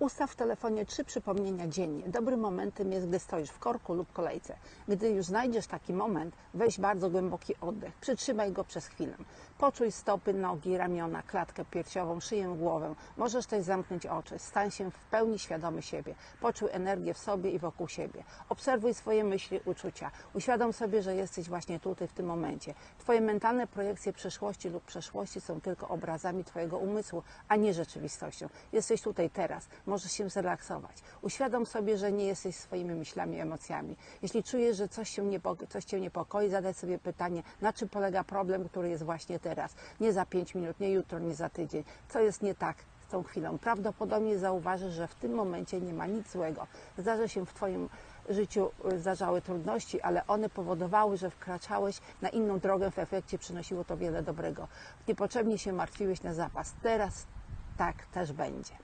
Ustaw w telefonie trzy przypomnienia dziennie. Dobrym momentem jest, gdy stoisz w korku lub kolejce. Gdy już znajdziesz taki moment, weź bardzo głęboki oddech. Przytrzymaj go przez chwilę. Poczuj stopy, nogi, ramiona, klatkę piersiową, szyję, głowę. Możesz też zamknąć oczy. Stań się w pełni świadomy siebie. Poczuj energię w sobie i wokół siebie. Obserwuj swoje myśli, uczucia. Uświadom sobie, że jesteś właśnie tutaj, w tym momencie. Twoje mentalne projekcje przeszłości lub przeszłości są tylko obrazami Twojego umysłu, a nie rzeczywistością. Jesteś tutaj teraz. Możesz się zrelaksować. Uświadom sobie, że nie jesteś swoimi myślami, emocjami. Jeśli czujesz, że coś, się niepo, coś Cię niepokoi, zadaj sobie pytanie, na czym polega problem, który jest właśnie teraz. Nie za pięć minut, nie jutro, nie za tydzień. Co jest nie tak z tą chwilą? Prawdopodobnie zauważysz, że w tym momencie nie ma nic złego. Zdarza się w Twoim życiu y, zdarzały trudności, ale one powodowały, że wkraczałeś na inną drogę, w efekcie przynosiło to wiele dobrego. Niepotrzebnie się martwiłeś na zapas. Teraz tak też będzie.